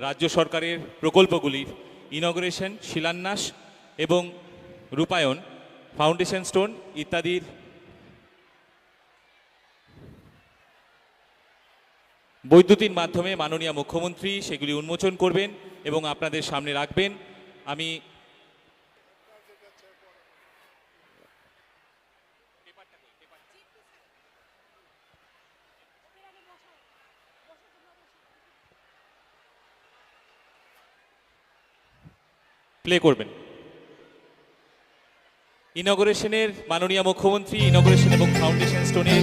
রাজ্য সরকারের প্রকল্পগুলির ইনগ্রেশন শিলান্যাস এবং রূপায়ণ ফাউন্ডেশন স্টোন ইত্যাদির বৈদ্যুতিন মাধ্যমে মাননীয় মুখ্যমন্ত্রী সেগুলি উন্মোচন করবেন এবং আপনাদের সামনে রাখবেন। আমি প্লে করবেন। ইনগরেশনের মাননীয় মুখ্যমন্ত্রী ইনগরেশন এবং ফাউন্ডেশন স্টোনের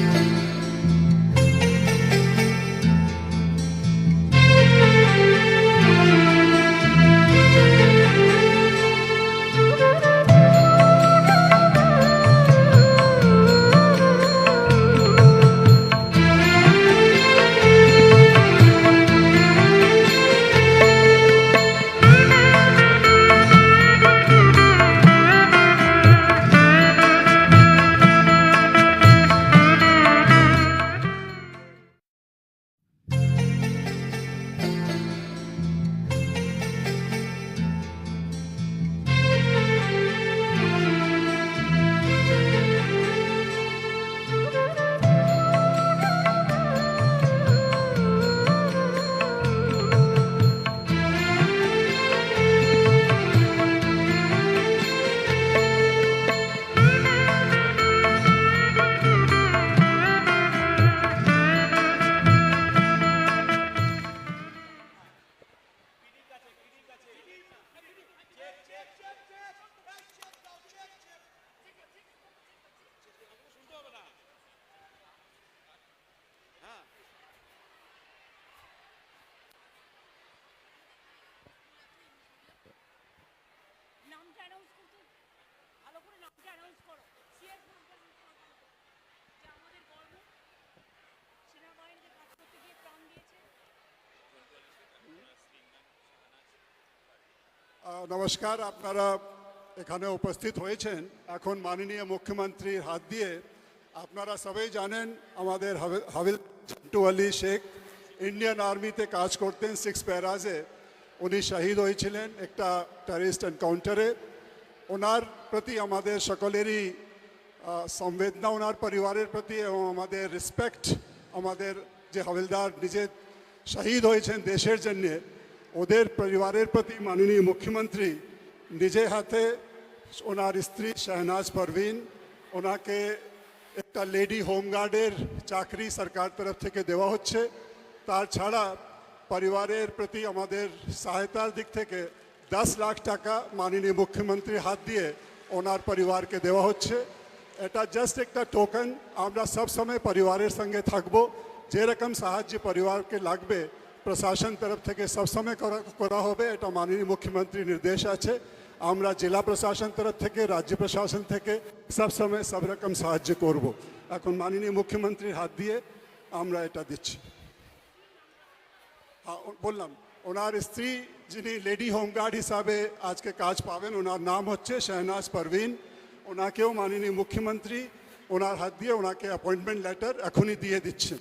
নমস্কার, আপনারা এখানে উপস্থিত হয়েছেন। এখন মাননীয় মুখ্যমন্ত্রীর হাত দিয়ে আপনারা সবাই জানেন, আমাদের হাবিল- হাবিল আলী শেখ ইন্ডিয়ান আর্মিতে কাজ করতেন, সিক্স প্যারাজে। উনি শহীদ হয়েছিলেন একটা টেরিস্ট এনকাউন্টারে ওনার প্রতি আমাদের সকলেরই সংবেদনা, ওনার পরিবারের প্রতি এবং আমাদের রেসপেক্ট আমাদের যে হাবিলদার নিজে শহীদ হয়েছেন দেশের জন্যে। ওদের পরিবারের প্রতি মাননীয় মুখ্যমন্ত্রী নিজে হাতে ওনার স্ত্রী শাহনাজ পারভিন ওনাকে একটা লেডি হোমগার্ডের চাকরি সরকার তরফ থেকে দেওয়া হচ্ছে তার ছাড়া পরিবারের প্রতি আমাদের সহায়তার দিক থেকে দশ লাখ টাকা মাননীয় মুখ্যমন্ত্রীর হাত দিয়ে ওনার পরিবারকে দেওয়া হচ্ছে এটা জাস্ট একটা টোকেন আমরা সব সময় পরিবারের সঙ্গে থাকব যেরকম সাহায্য পরিবারকে লাগবে প্রশাসন তরফ থেকে সবসময় করা করা হবে, এটা মাননীয় মুখ্যমন্ত্রী নির্দেশ আছে। আমরা জেলা প্রশাসন তরফ থেকে, রাজ্য প্রশাসন থেকে সবসময় সব রকম সাহায্য করব। এখন মাননীয় মুখ্যমন্ত্রীর হাত দিয়ে আমরা এটা দিচ্ছি। বললাম, ওনার স্ত্রী যিনি লেডি হোমগার্ড হিসাবে আজকে কাজ পাবেন, ওনার নাম হচ্ছে শাহনাজ পারভিন। ওনাকেও মাননীয় মুখ্যমন্ত্রী, ওনার হাত দিয়ে ওনাকে অ্যাপয়েন্টমেন্ট লেটার এখনই দিয়ে দিচ্ছেন।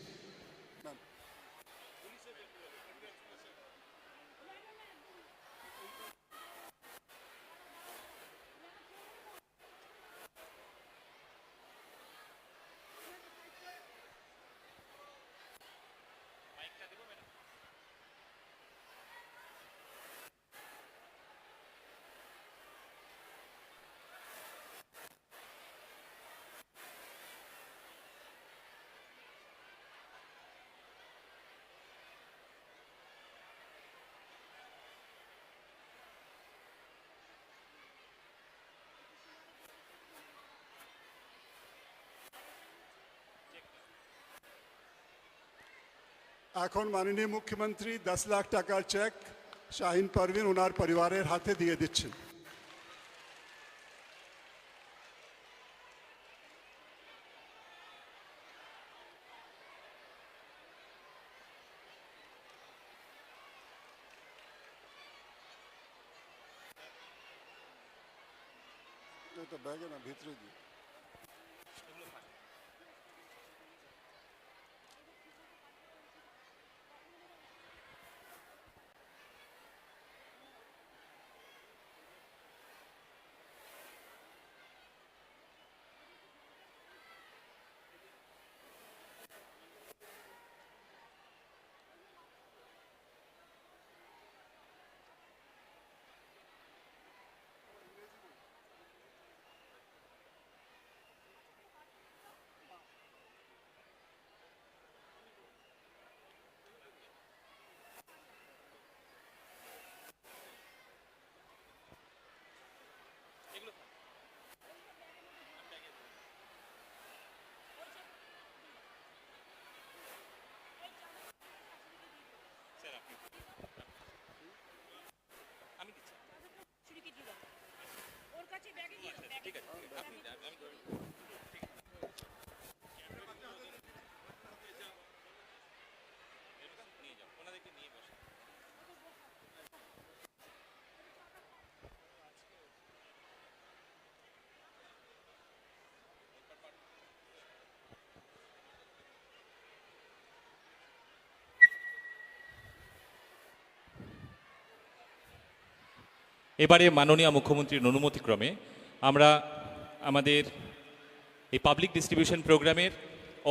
এখন মাননীয় মুখ্যমন্ত্রী দশ লাখ টাকার চেক শাহিন পারভিন ওনার পরিবারের হাতে দিয়ে দিচ্ছেন এবারে মাননীয় মুখ্যমন্ত্রীর অনুমতিক্রমে আমরা আমাদের এই পাবলিক ডিস্ট্রিবিউশন প্রোগ্রামের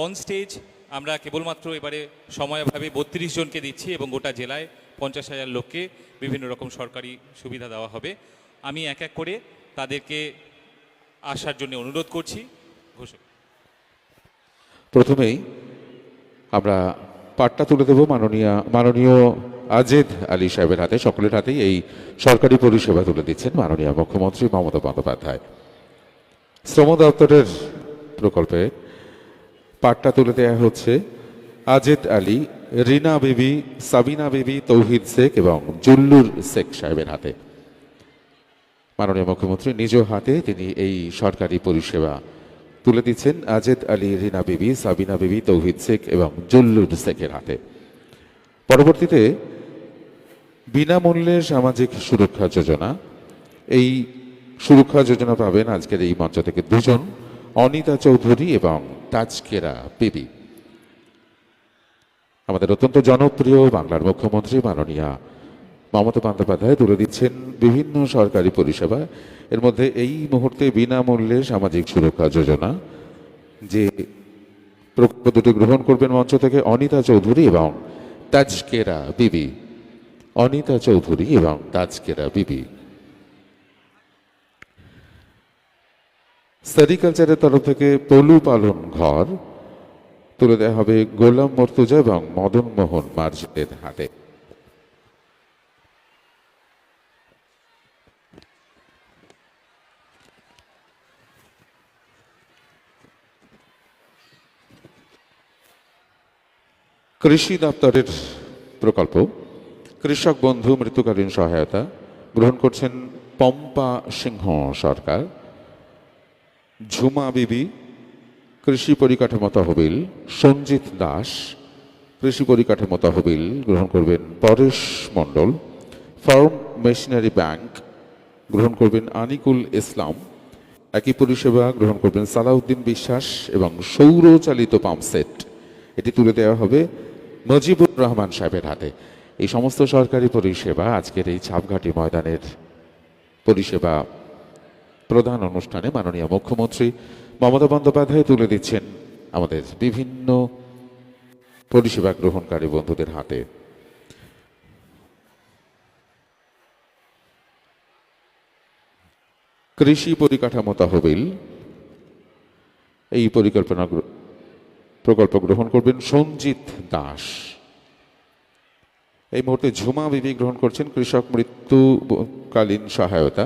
অন স্টেজ আমরা কেবলমাত্র এবারে সময়ভাবে বত্রিশ জনকে দিচ্ছি এবং গোটা জেলায় পঞ্চাশ হাজার লোককে বিভিন্ন রকম সরকারি সুবিধা দেওয়া হবে। আমি এক এক করে তাদেরকে আসার জন্য অনুরোধ করছি। ঘোষক। প্রথমেই আমরা পাটটা তুলে দেব মাননীয় মাননীয় আজেদ আলী সাহেবের হাতে, সকলের হাতেই এই সরকারি পরিষেবা তুলে দিচ্ছেন মাননীয় মুখ্যমন্ত্রী মমতা বন্দ্যোপাধ্যায়। শ্রম দপ্তরের প্রকল্পে পাটটা তুলে দেওয়া হচ্ছে আজেদ আলী, রিনা বিবি, সাবিনা বিবি, তৌহিদ শেখ এবং জুল্লুর শেখ সাহেবের হাতে। মাননীয় মুখ্যমন্ত্রী নিজ হাতে তিনি এই সরকারি পরিষেবা তুলে দিচ্ছেন আজেদ আলী, রিনা বিবি, সাবিনা বিবি, তৌহিদ শেখ এবং জুল্লুর শেখের হাতে। পরবর্তীতে বিনামূল্যে সামাজিক সুরক্ষা যোজনা। এই সুরক্ষা যোজনা পাবেন আজকের এই মঞ্চ থেকে দুজন, অনিতা চৌধুরী এবং তাজকেরা বিবি। আমাদের অত্যন্ত জনপ্রিয় বাংলার মুখ্যমন্ত্রী মাননীয়া মমতা বন্দ্যোপাধ্যায় তুলে দিচ্ছেন বিভিন্ন সরকারি পরিষেবা। এর মধ্যে এই মুহূর্তে বিনামূল্যে সামাজিক সুরক্ষা যোজনা, যে প্রকল্প দুটি গ্রহণ করবেন মঞ্চ থেকে অনিতা চৌধুরী এবং তাজকেরা বিবি। অনিতা চৌধুরী এবং তাজকেরা বিবি। সেরিকালচারের তরফ থেকে পলু পালন ঘর তুলে দেওয়া হবে গোলাম মর্তুজা এবং মদন মোহন মার্জিনের হাতে। কৃষি দপ্তরের প্রকল্প। কৃষক বন্ধু মৃত্যুকালীন সহায়তা গ্রহণ করছেন পম্পা সিংহ সরকার, ঝুমা বিবি, কৃষি পরিকাঠামো তহবিল, সঞ্জিত দাস, কৃষি পরিকাঠামো তহবিল গ্রহণ করবেন Paresh Mondal, farm machinery bank গ্রহণ করবেন আনিকুল ইসলাম, একই পরিষেবা গ্রহণ করবেন সালাউদ্দিন বিশ্বাস এবং সৌরচালিত পাম্পসেট এটি তুলে দেওয়া হবে মজিবুর রহমান সাহেবের হাতে। এই সমস্ত সরকারি পরিষেবা আজকের এই ছাপঘাটি ময়দানের পরিষেবা প্রধান অনুষ্ঠানে মাননীয় মুখ্যমন্ত্রী মমতা বন্দ্যোপাধ্যায় তুলে দিচ্ছেন আমাদের বিভিন্ন পরিষেবা গ্রহণকারী বন্ধুদের হাতে। কৃষি পরিকাঠামো তহবিল, এই পরিকল্পনা প্রকল্প গ্রহণ করবেন সঞ্জিত দাস। এই মুহূর্তে ঝুমা বিবি গ্রহণ করছেন কৃষক মৃত্যুকালীন সহায়তা।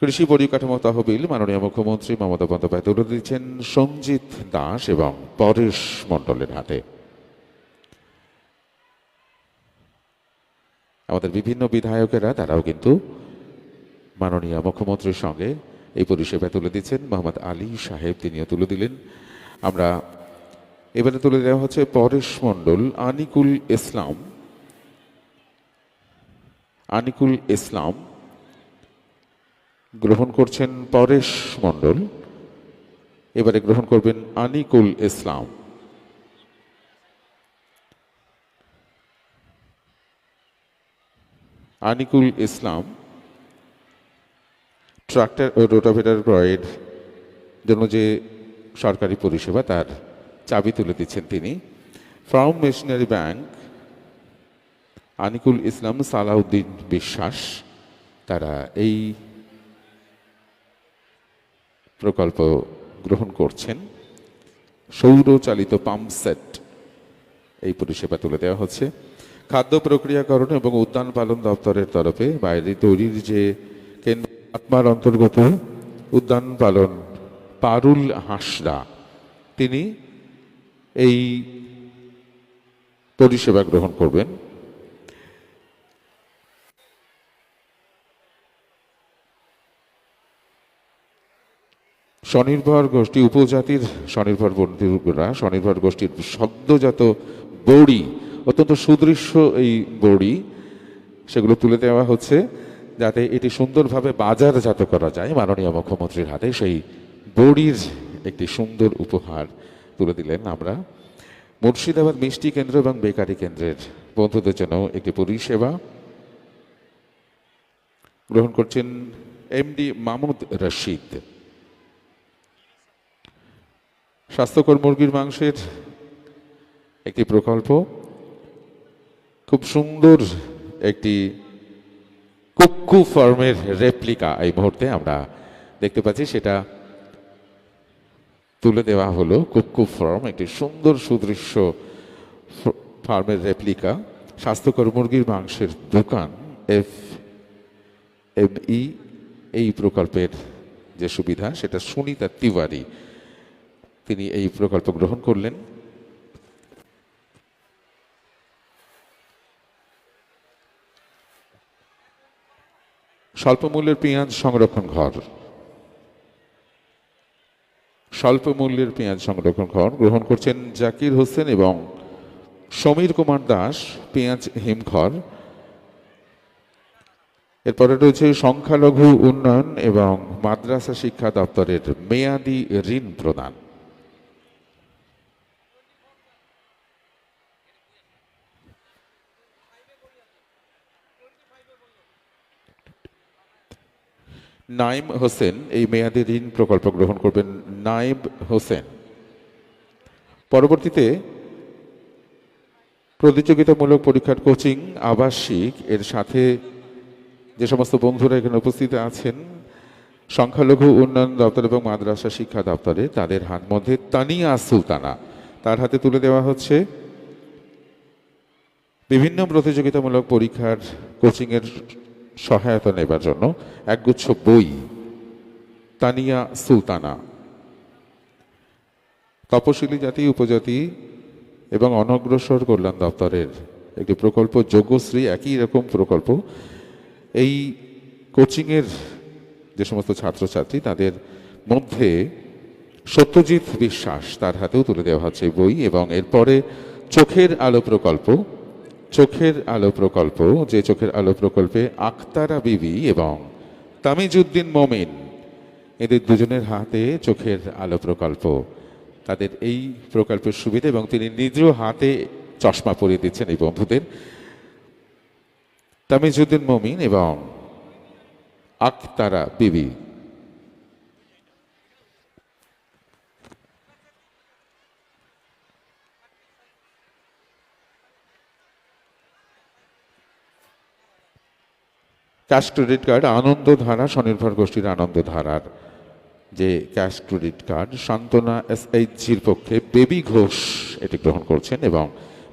কৃষি পরিকাঠামো তহবিল মাননীয় মুখ্যমন্ত্রী মমতা বন্দ্যোপাধ্যায় তুলে দিচ্ছেন সঞ্জিত দাস এবং পরেশ মণ্ডলের হাতে। আমাদের বিভিন্ন বিধায়কেরা, তারাও কিন্তু মাননীয় মুখ্যমন্ত্রীর সঙ্গে এই পরিষেবা তুলে দিচ্ছেন। মোহাম্মদ আলী সাহেব তিনিও তুলে দিলেন। আমরা এবারে তুলে দেওয়া হচ্ছে পরেশ মণ্ডল, আনিকুল ইসলাম আনিকুল ইসলাম গ্রহণ করছেন পরেশ মণ্ডল। এবারে গ্রহণ করবেন আনিকুল ইসলাম। আনিকুল ইসলাম ট্রাক্টর ও রোটাভেটার ক্রয়ের জন্য যে সরকারি পরিষেবা, তার চাবি তুলে দিচ্ছেন তিনি। Farm machinery bank Anikul Islam Salauddin Biswas, তারা এই প্রকল্প গ্রহণ করছেন। সৌরচালিত পাম্প সেট এই পরিষেবা তুলে দেওয়া হচ্ছে। খাদ্য প্রক্রিয়াকরণ এবং উদ্যান পালন দপ্তরের তরফে বাইরে তৈরির যে কেন্দ্র, আত্মার অন্তর্গত উদ্যান পালন পারুল হাঁসদা, তিনি এই পরিষেবা গ্রহণ করবেন। স্বনির্ভর গোষ্ঠী, উপজাতির স্বনির্ভর বন্ধুরা, স্বনির্ভর গোষ্ঠীর সদ্যজাত বড়ি অত্যন্ত সুদৃশ্য এই বড়ি সেগুলো তুলে দেওয়া হচ্ছে যাতে এটি সুন্দরভাবে বাজারজাত করা যায়। মাননীয় মুখ্যমন্ত্রীর হাতে সেই বড়ির একটি সুন্দর উপহার তুলে দিলেন আমরা। মুর্শিদাবাদ মিষ্টি কেন্দ্র এবং বেকারি কেন্দ্রের বন্ধুদের জন্য একটি পরিষেবা গ্রহণ করছেন এমডি মামুদ রশিদ। স্বাস্থ্যকর মুরগির মাংসের একটি প্রকল্প, খুব সুন্দর একটি কুক্কু ফার্মের রেপ্লিকা এই মুহূর্তে আমরা দেখতে পাচ্ছি। সেটা তুলে দেওয়া হলো, কুক্কু ফার্ম, একটি সুন্দর সুদৃশ্য ফার্মের রেপ্লিকা। স্বাস্থ্যকর মুরগির মাংসের দোকান, এফ এম ই, এই প্রকল্পের যে সুবিধা, সেটা সুনিতা তিওয়ারি তিনি এই প্রকল্প গ্রহণ করলেন। স্বল্প মূল্যের পেঁয়াজ সংরক্ষণ ঘর। স্বল্প মূল্যের পেঁয়াজ সংরক্ষণ ঘর গ্রহণ করছেন জাকির হোসেন এবং সমীর কুমার দাস, পেঁয়াজ হিমঘর এরপরে রয়েছে সংখ্যালঘু উন্নয়ন এবং মাদ্রাসা শিক্ষা দপ্তরের মেয়াদি ঋণ প্রদান। নাইম হোসেন এই মেয়াদি ঋণ প্রকল্প গ্রহণ করবেন। নাইব হোসেন। পরবর্তীতে প্রতিযোগিতামূলক পরীক্ষার কোচিং, আবাসিক, এর সাথে যে সমস্ত বন্ধুরা এখানে উপস্থিত আছেন, সংখ্যালঘু উন্নয়ন দপ্তর এবং মাদ্রাসা শিক্ষা দপ্তরে তাদের হাত মধ্যে তানিয়া সুলতানা। তার হাতে তুলে দেওয়া হচ্ছে বিভিন্ন প্রতিযোগিতামূলক পরীক্ষার কোচিংয়ের সহায়তা নেবার জন্য একগুচ্ছ বই, তানিয়া সুলতানা। তপশিলি জাতি, উপজাতি এবং অনগ্রসর কল্যাণ দপ্তরের একটি প্রকল্প, যোগ্যশ্রী একই রকম প্রকল্প। এই কোচিংয়ের যে সমস্ত ছাত্রছাত্রী, তাদের মধ্যে সত্যজিৎ বিশ্বাস তার হাতেও তুলে দেওয়া হচ্ছে বই এবং এরপরে চোখের আলো প্রকল্প। চোখের আলো প্রকল্প, যে চোখের আলো প্রকল্পে আক্তারা বিবি এবং তামিজুদ্দিন মমিন, এদের দুজনের হাতে চোখের আলো প্রকল্প। তাদের এই প্রকল্পের সুবিধা এবং তিনি নিজেও হাতে চশমা পরিয়ে দিচ্ছেন এই বন্ধুদের। তামিজুদ্দিন মমিন এবং আক্তারা বিবি। ক্যাশ ক্রেডিট কার্ড, আনন্দধারা, স্বনির্ভর গোষ্ঠীর আনন্দধারার। যে ক্যাশ ক্রেডিট কার্ড, সান্ত্বনা এসএইচজির পক্ষে বেবি ঘোষ এটি গ্রহণ করছেন এবং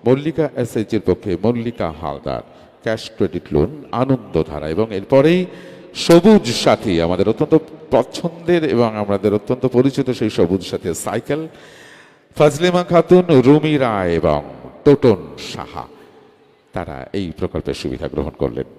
মল্লিকা এসএইচজির পক্ষে Mallika Haldar. Cash credit loan, Anandadhara এবং এরপরেই সবুজ সাথী, আমাদের অত্যন্ত পছন্দের এবং আমাদের অত্যন্ত পরিচিত সেই সবুজ সাথী সাইকেল। ফাজলিমা খাতুন, রুমি রায় এবং টোটন সাহা, তারা এই প্রকল্পের সুবিধা গ্রহণ করলেন।